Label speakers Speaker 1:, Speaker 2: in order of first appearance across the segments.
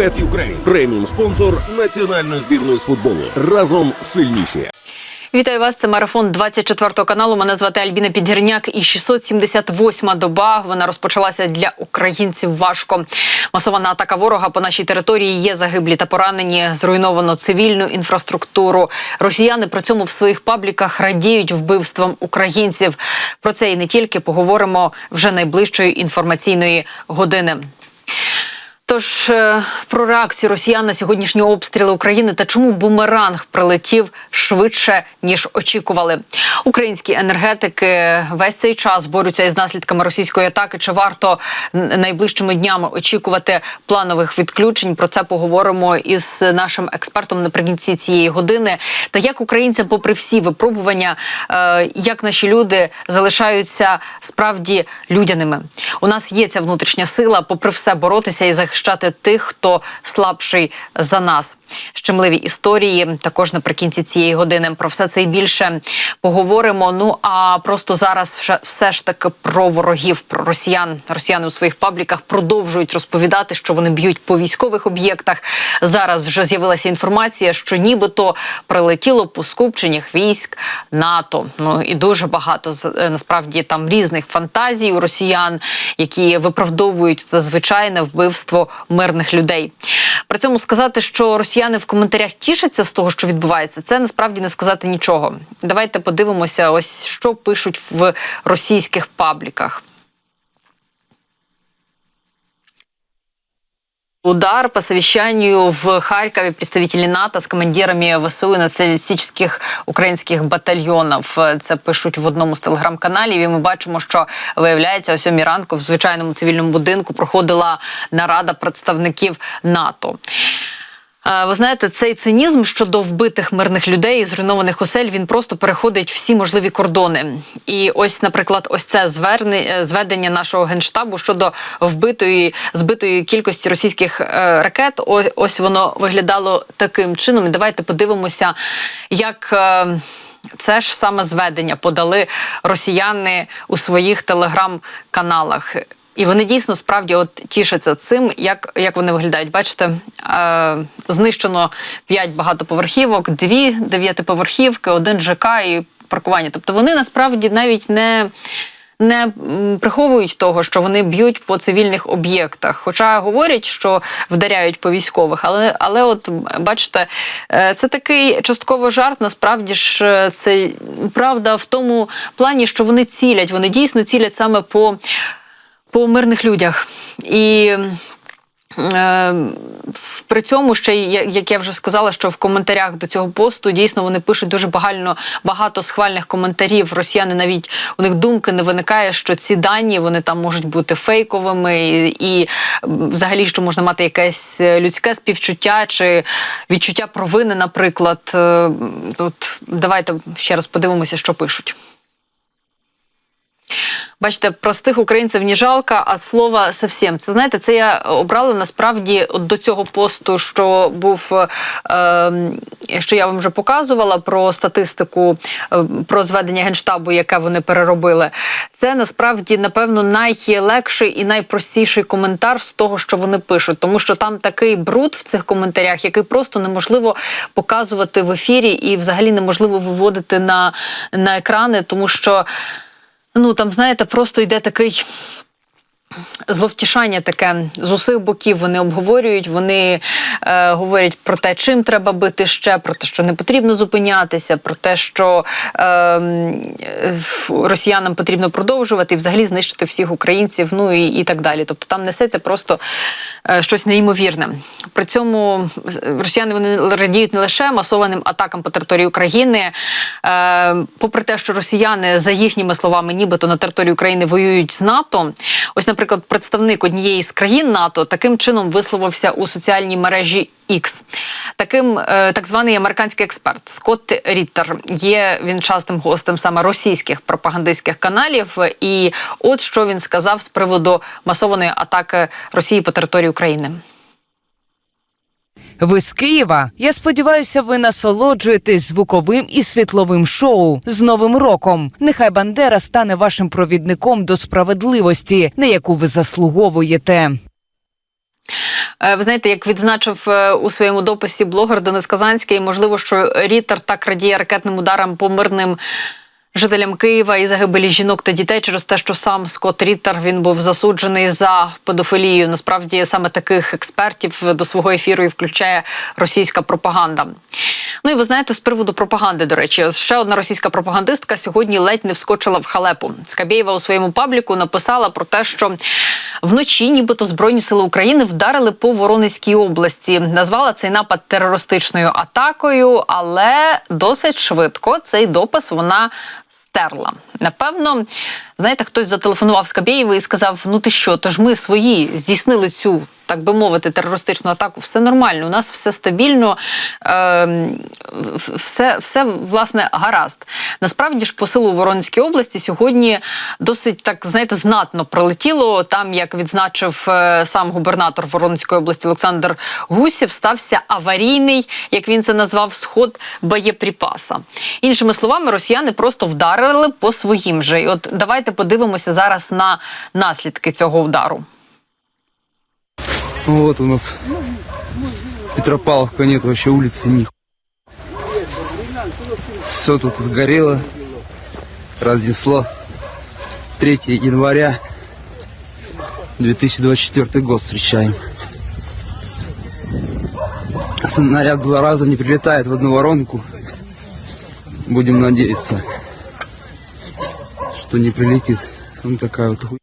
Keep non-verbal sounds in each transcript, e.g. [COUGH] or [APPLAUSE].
Speaker 1: Bet Ukraine – преміум спонсор національної збірної з футболу. Разом сильніші.
Speaker 2: Вітаю вас. Це марафон 24 каналу. Мене звати Альбіна Підгірняк. І 678-ма доба вона розпочалася для українців важко. Масована атака ворога по нашій території є загиблі та поранені. Зруйновано цивільну інфраструктуру. Росіяни при цьому в своїх пабліках радіють вбивствам українців. Про це і не тільки поговоримо вже найближчої інформаційної години. Тож е, про реакцію росіян на сьогоднішні обстріли України та чому бумеранг прилетів швидше ніж очікували. Українські енергетики весь цей час борються із наслідками російської атаки. Чи варто найближчими днями очікувати планових відключень? Про це поговоримо із нашим експертом наприкінці цієї години. Та як українцям, попри всі випробування, е, як наші люди залишаються справді людяними. У нас є ця внутрішня сила, попри все боротися і захищати тих, хто слабший за нас. Щемливі історії також наприкінці цієї години. Про все це і більше поговоримо. Ну а просто зараз все ж таки про ворогів, про росіян. Росіяни у своїх пабліках продовжують розповідати, що вони б'ють по військових об'єктах. Зараз вже з'явилася інформація, що нібито прилетіло по скупченнях військ НАТО. Ну і дуже багато е, насправді там різних фантазій у росіян, які виправдовують зазвичайне вбивство мирних людей. При цьому сказати, що росіяни в коментарях тішаться з того, що відбувається, це насправді не сказати нічого. Давайте подивимося, ось що пишуть в російських пабліках. Удар по совещанию в Харькове представители НАТО с командирами ВСУ і націоналістичних українських батальйонів. Це пишуть в одному з телеграм-каналів. І ми бачимо, що виявляється о сьомій ранку в звичайному цивільному будинку проходила нарада представників НАТО. Ви знаєте, цей цинізм щодо вбитих мирних людей і зруйнованих осель він просто переходить всі можливі кордони. І ось, наприклад, ось це е, зведення нашого генштабу щодо вбитої збитої кількості російських е, ракет. Ось воно виглядало таким чином. І давайте подивимося, як. е, Це ж саме зведення подали росіяни у своїх телеграм-каналах. І вони дійсно справді от тішаться цим, як, як вони виглядають. Бачите, е, знищено 5 багатоповерхівок, дві дев'ятиповерхівки, один ЖК і паркування. Тобто вони насправді навіть не. Не приховують того, що вони б'ють по цивільних об'єктах, хоча говорять, що вдаряють по військових, але але, от бачите, е, це такий частково жарт. Насправді ж е, це правда в тому плані, що вони цілять, вони дійсно цілять саме по по мирних людях. І е, при цьому ще, як я вже сказала, що в коментарях до цього посту дійсно вони пишуть дуже багально, багато схвальних коментарів. Росіяни навіть у них думки не виникає, що ці дані вони там можуть бути фейковими, і, і взагалі, що можна мати якесь е, людське співчуття чи відчуття провини, наприклад. Е, От давайте ще раз подивимося, що пишуть. Бачите, простих українців ні жалко, а слова совсем. Це знаєте, це я обрала насправді до цього посту, що був е, що я вам вже показувала про статистику е, про зведення генштабу, яке вони переробили. Це насправді напевно найлегший і найпростіший коментар з того, що вони пишуть, тому що там такий бруд в цих коментарях, який просто неможливо показувати в ефірі, і взагалі неможливо виводити на, на екрани, тому що. Ну там, знаєте, просто йде такий. Зловтішання таке з усіх боків вони обговорюють. Вони е, говорять про те, чим треба бити ще, про те, що не потрібно зупинятися, про те, що е, росіянам потрібно продовжувати і взагалі знищити всіх українців, ну і, і так далі. Тобто там несеться просто е, щось неймовірне. При цьому е, росіяни вони радіють не лише масованим атакам по території України, е, попри те, що росіяни, за їхніми словами, нібито на території України воюють з НАТО. Ось, наприклад, представник однієї з країн НАТО таким чином висловився у соціальній мережі X. Таким е, так званий американський експерт Скотт Ріттер є він частим гостем саме російських пропагандистських каналів. І от що він сказав з приводу масованої атаки Росії по території України.
Speaker 3: Ви з Києва. Я сподіваюся, ви насолоджуєтесь звуковим і світловим шоу з Новим роком. Нехай Бандера стане вашим провідником до справедливості, на яку ви заслуговуєте.
Speaker 2: Е, Ви знаєте, як відзначив е, у своєму дописі блогер Денис Казанський, можливо, що Рітер так радіє ракетним ударам по мирним жителям Києва і загибелі жінок та дітей через те, що сам Скотт Ріттер він був засуджений за педофілію. Насправді саме таких експертів до свого ефіру і включає російська пропаганда. Ну і ви знаєте, з приводу пропаганди, до речі, ще одна російська пропагандистка сьогодні ледь не вскочила в халепу. Скабєєва у своєму пабліку написала про те, що вночі, нібито Збройні сили України вдарили по Воронезькій області. Назвала цей напад терористичною атакою, але досить швидко цей допис вона стерла. Напевно, знаєте, хтось зателефонував Скабєєву і сказав: Ну ти що, то ж ми свої здійснили цю. Так би мовити, терористичну атаку, все нормально, у нас все стабільно, е, все, все власне гаразд. Насправді ж, по силу Воронезькій області сьогодні досить так знаєте знатно прилетіло. Там, як відзначив е, сам губернатор Воронезької області Олександр Гусєв, стався аварійний, як він це назвав, сход боєприпаса. Іншими словами, росіяни просто вдарили по своїм же. І от давайте подивимося зараз на наслідки цього удару.
Speaker 4: Ну у нас Петропавловка нет вообще улицы ни Все тут сгорело, разнесло. 3 января 2024 год встречаем. Снаряд два раза не прилетает в одну воронку. Будем надеяться, что не прилетит. Он такая вот хуйня.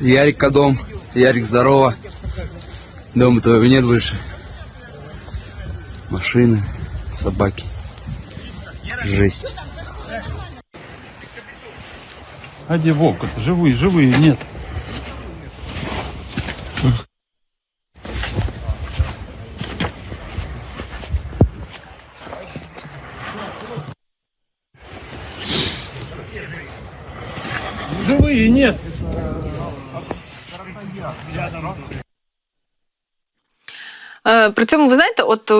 Speaker 4: Ярик дом. Ярик, здорово. Дома твоего нет больше. Машины, собаки. Жесть.
Speaker 5: А где? -то? Живые, живые, нет. Живые, нет.
Speaker 2: Е, При цьому, ви знаєте, от е,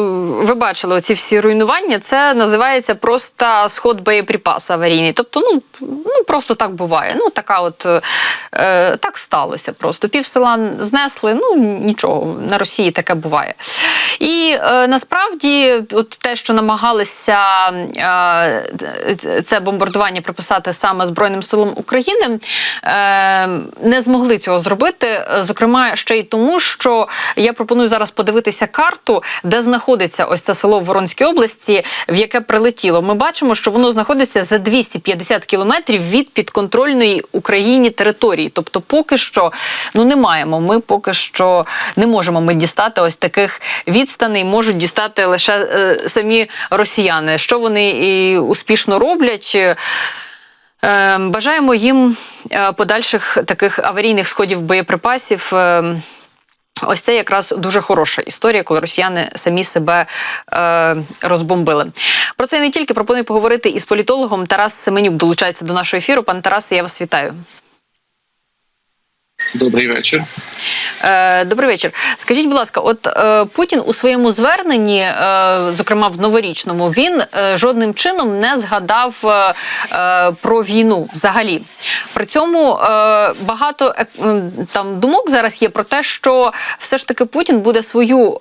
Speaker 2: ви бачили оці всі руйнування, це називається просто сход боєприпасу аварійний. Тобто, ну, ну просто так буває. Ну, така от е, так сталося просто. Пів села знесли, ну нічого, на Росії таке буває. І е, насправді, от те, що намагалися е, це бомбардування приписати саме Збройним силам України, е, не змогли цього зробити. Зокрема, ще й тому, що я пропоную зараз подивитися карту, де знаходиться ось це село в Воронській області, в яке прилетіло. Ми бачимо, що воно знаходиться за 250 кілометрів від підконтрольної Україні території. Тобто, поки що ну не маємо. Ми поки що не можемо ми дістати ось таких відстаней, можуть дістати лише е, самі росіяни. Що вони і успішно роблять. Е, Бажаємо їм е, подальших таких аварійних сходів боєприпасів. Ось це якраз дуже хороша історія, коли росіяни самі себе е, розбомбили. Про це не тільки пропоную поговорити із політологом Тарас Семенюк долучається до нашого ефіру. Пане Тарас, я вас вітаю.
Speaker 6: Добрий вечір.
Speaker 2: Е, добрий вечір. Скажіть, будь ласка, от е, Путін у своєму зверненні, е, зокрема в новорічному, він жодним чином не згадав про війну взагалі. При цьому багато там думок зараз є про те, що все ж таки Путін буде свою.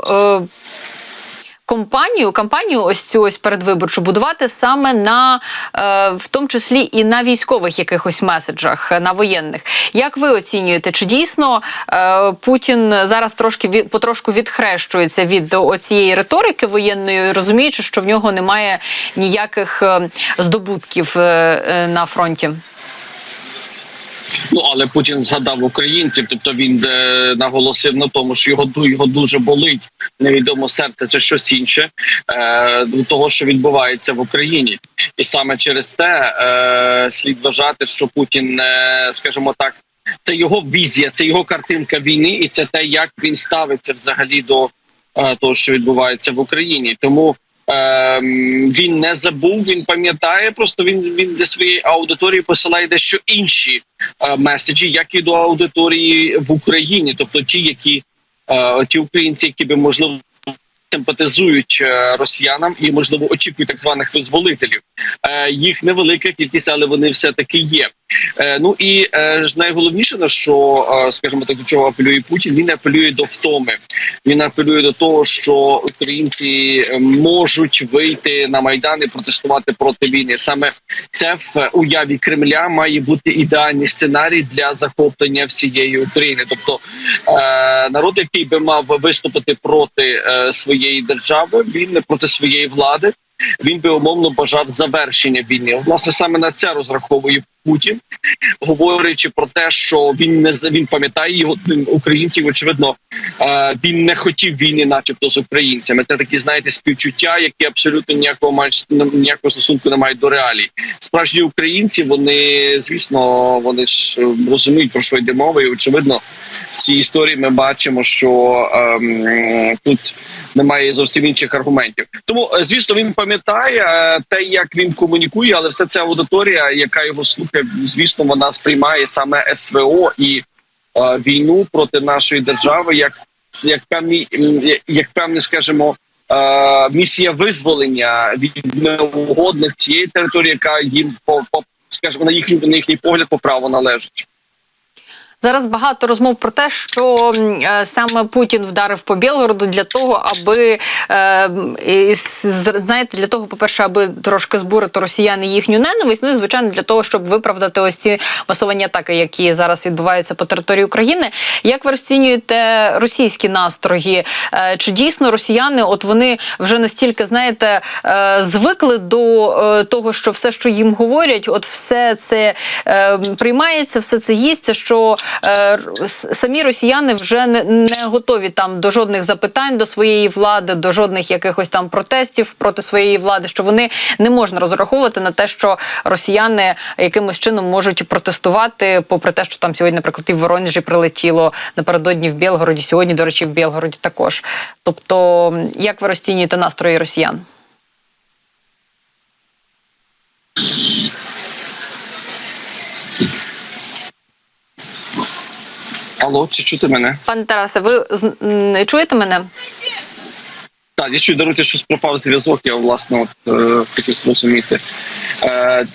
Speaker 2: Е, Компанію, кампанію ось цю ось передвиборчу будувати саме на е, в тому числі і на військових якихось меседжах, на воєнних. Як ви оцінюєте, чи дійсно е, Путін зараз трошки від, потрошку відхрещується від оцієї риторики воєнної, розуміючи, що в нього немає ніяких е, здобутків е, е, на фронті?
Speaker 6: Ну але Путін згадав українців, тобто він е, наголосив на тому, що його його дуже болить. Невідомо серце це щось інше е, того, що відбувається в Україні, і саме через те е, слід вважати, що Путін, е, скажімо так, це його візія, це його картинка війни, і це те, як він ставиться взагалі до е, того, що відбувається в Україні. Тому він не забув, він пам'ятає. Просто він він для своєї аудиторії посилає дещо інші е, меседжі, як і до аудиторії в Україні, тобто ті, які е, ті українці, які би можливо симпатизують е, росіянам і можливо очікують так званих визволителів. Їх невелика кількість, але вони все таки є. Е, ну і е, ж найголовніше, на що е, скажімо так, до чого апелює Путін, він апелює до втоми. Він апелює до того, що українці можуть вийти на майдан і протестувати проти війни. Саме це в уяві Кремля має бути ідеальний сценарій для захоплення всієї України. Тобто народ, який би мав виступити проти своєї держави, він не проти своєї влади. Він би умовно бажав завершення війни. Власне саме на це розраховує Путін, говорячи про те, що він не він пам'ятає його українців. Очевидно, е, він не хотів війни, начебто, з українцями. Це такі, знаєте, співчуття, які абсолютно ніякого ніякого стосунку не мають до реалій. Справжні українці, вони звісно, вони ж е, розуміють про що йде мова, і очевидно, в цій історії ми бачимо, що ем, тут немає зовсім інших аргументів. Тому, е, звісно, він пам'ятає е, те, як він комунікує, але все це аудиторія, яка його слухає, звісно, вона сприймає саме СВО і е, війну проти нашої держави, як як певний, м, як- певне, скажімо. е, Місія визволення від неугодних цієї території, яка їм по, по скажімо, на їхній на їхній погляд по праву належить.
Speaker 2: Зараз багато розмов про те, що е, саме Путін вдарив по Білгороду для того, аби е, знаєте, для того, по-перше, аби трошки збурити росіяни їхню ненависть. Ну і звичайно для того, щоб виправдати ось ці масовані атаки, які зараз відбуваються по території України. Як ви розцінюєте російські настрої? Е, Чи дійсно росіяни, от вони вже настільки знаєте, е, звикли до е, того, що все, що їм говорять, от все це е, приймається, все це їсться, що самі росіяни вже не, не готові там до жодних запитань до своєї влади, до жодних якихось там протестів проти своєї влади, що вони не можна розраховувати на те, що росіяни якимось чином можуть протестувати, попри те, що там сьогодні, наприклад, і в Воронежі прилетіло напередодні в Білгороді. Сьогодні, до речі, в Білгороді також. Тобто, як ви розцінюєте настрої росіян?
Speaker 6: Алло, чи чути мене?
Speaker 2: Пане Тарасе, ви з- м, чуєте мене?
Speaker 6: Так, я чую, даруйте, щось пропав зв'язок. Я власне от е, хотів зрозуміти. Е,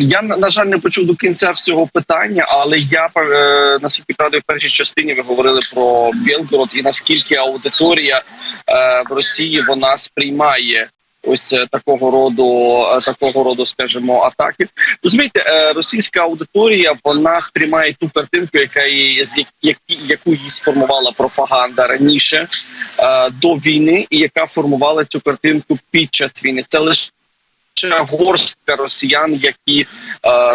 Speaker 6: я на на жаль не почув до кінця всього питання, але я е, наскільки правда, в першій частині ви говорили про Білгород і наскільки аудиторія е, в Росії вона сприймає. Ось е, такого роду, е, такого роду, скажімо, атаки. Розумієте, е, російська аудиторія вона сприймає ту картинку, яка її, з які- яку їй сформувала пропаганда раніше до війни, і яка формувала цю картинку під час війни. Це лише горстка росіян, які,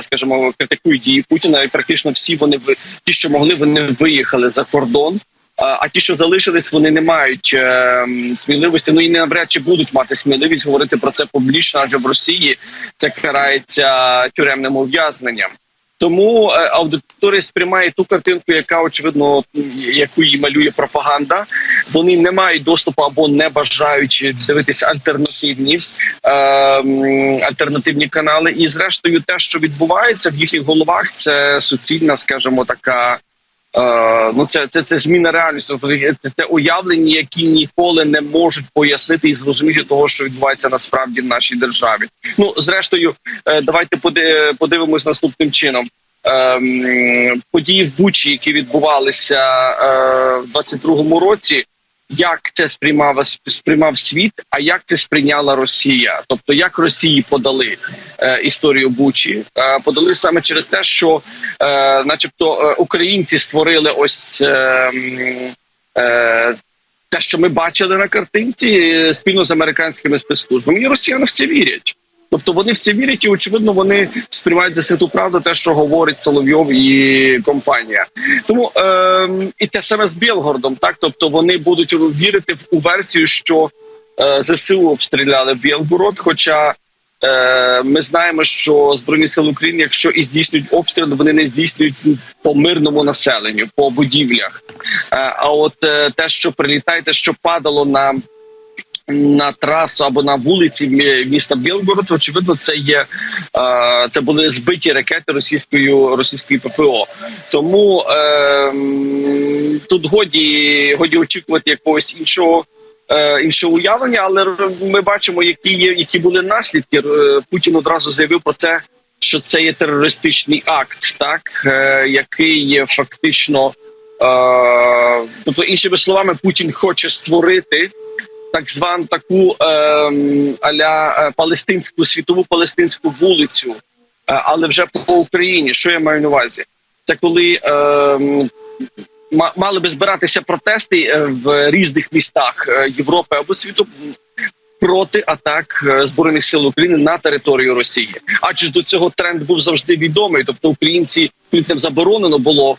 Speaker 6: скажімо, критикують дії Путіна, і практично всі вони ті, що могли, вони виїхали за кордон. А ті, що залишились, вони не мають е, сміливості. Ну і не навряд чи будуть мати сміливість говорити про це публічно, адже в Росії це карається тюремним ув'язненням. Тому е, аудиторія сприймає ту картинку, яка очевидно яку їй малює пропаганда. Вони не мають доступу або не бажають дивитися альтернативні е, альтернативні канали. І зрештою, те, що відбувається в їхніх головах, це суцільна, скажімо, така. Е, ну, це, це, це зміна реальності. Тобто, Це, це уявлення, які ніколи не можуть пояснити і зрозуміти того, що відбувається насправді в нашій державі. Ну, зрештою, е, давайте подивимось наступним чином. Ем, Події в Бучі, які відбувалися е, в 22-му році. Як це сприймав сприймав світ, а як це сприйняла Росія? Тобто, як Росії подали е, історію Бучі? Е, подали саме через те, що, е, начебто, е, українці створили ось е, е, те, що ми бачили на картинці, е, спільно з американськими спецслужбами. І росіяни в це вірять. Тобто вони в це вірять, і очевидно вони сприймають за святу правду те, що говорить Соловйов і компанія. Тому е, і те саме з Білгородом, так тобто вони будуть вірити в у версію, що е, ЗСУ обстріляли Білгород. Хоча е, ми знаємо, що збройні сили України, якщо і здійснюють обстріли, вони не здійснюють по мирному населенню, по будівлях. Е, а от е, те, що прилітає, те, що падало на на трасу або на вулиці міста Білгород, очевидно, це є це були збиті ракети російською російської ППО. Тому е, тут годі годі очікувати якогось іншого. е, Іншого уявлення, але ми бачимо, які є, які були наслідки. Путін одразу заявив про це що це є терористичний акт, так е, який є фактично, е, тобто, іншими словами, Путін хоче створити так звану таку е, аля палестинську світову палестинську вулицю, е, але вже по Україні. Що я маю на увазі? Це коли е, мали би збиратися протести е, в різних містах е, Європи або світу проти атак збройних сил України на територію Росії. Адже ж до цього тренд був завжди відомий. Тобто, українці українцям заборонено було.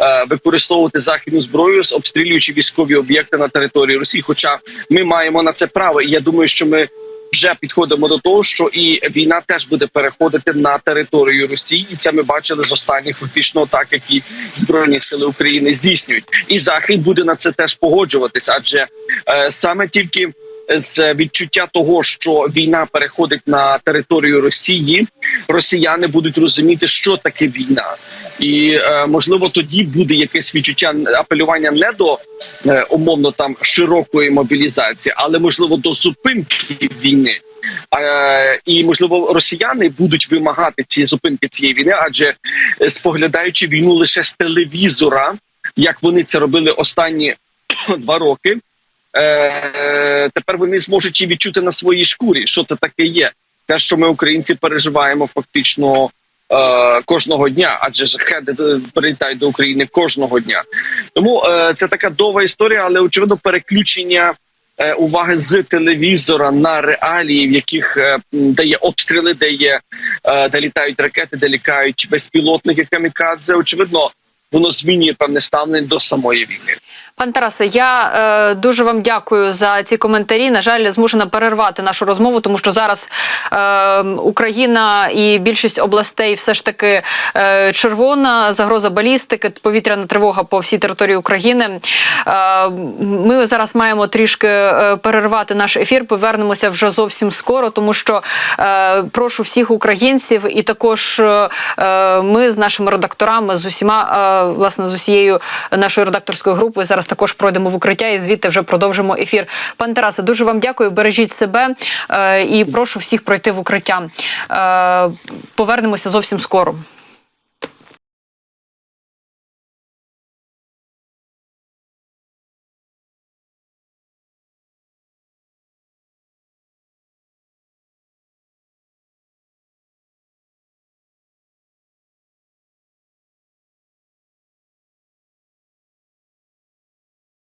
Speaker 6: Е, Використовувати західну зброю, обстрілюючи військові об'єкти на території Росії. Хоча ми маємо на це право, і я думаю, що ми вже підходимо до того, що і війна теж буде переходити на територію Росії. І це ми бачили з останніх фактично атак, які збройні сили України здійснюють. І захід буде на це теж погоджуватися, адже е, саме тільки з відчуття того, що війна переходить на територію Росії, росіяни будуть розуміти, що таке війна. І е, можливо тоді буде якесь відчуття апелювання не до е, умовно там широкої мобілізації, але можливо до зупинки війни. І можливо росіяни будуть вимагати ці зупинки цієї війни, адже е, споглядаючи війну лише з телевізора, як вони це робили останні [COUGHS] два роки. Е, тепер вони зможуть і відчути на своїй шкурі, що це таке є. Те, що ми українці переживаємо фактично е, кожного дня, адже шахеди е, прилітають до України кожного дня. Тому е, це така довга історія, але очевидно переключення е, уваги з телевізора на реалії, в яких де є обстріли, де є де літають ракети, де літають безпілотники камікадзе. Очевидно, воно змінює певне ставлення до самої війни.
Speaker 2: Пан Тарасе, я е, дуже вам дякую за ці коментарі. На жаль, змушена перервати нашу розмову, тому що зараз е, Україна і більшість областей все ж таки е, червона, загроза балістики, повітряна тривога по всій території України. Е, ми зараз маємо трішки е, перервати наш ефір. Повернемося вже зовсім скоро, тому що е, прошу всіх українців, і також е, е, ми з нашими редакторами, з усіма, е, власне, з усією нашою редакторською групою зараз також пройдемо в укриття і звідти вже продовжимо ефір. Пан Тарасе, дуже вам дякую. Бережіть себе е, і прошу всіх пройти в укриття. Е, повернемося зовсім скоро.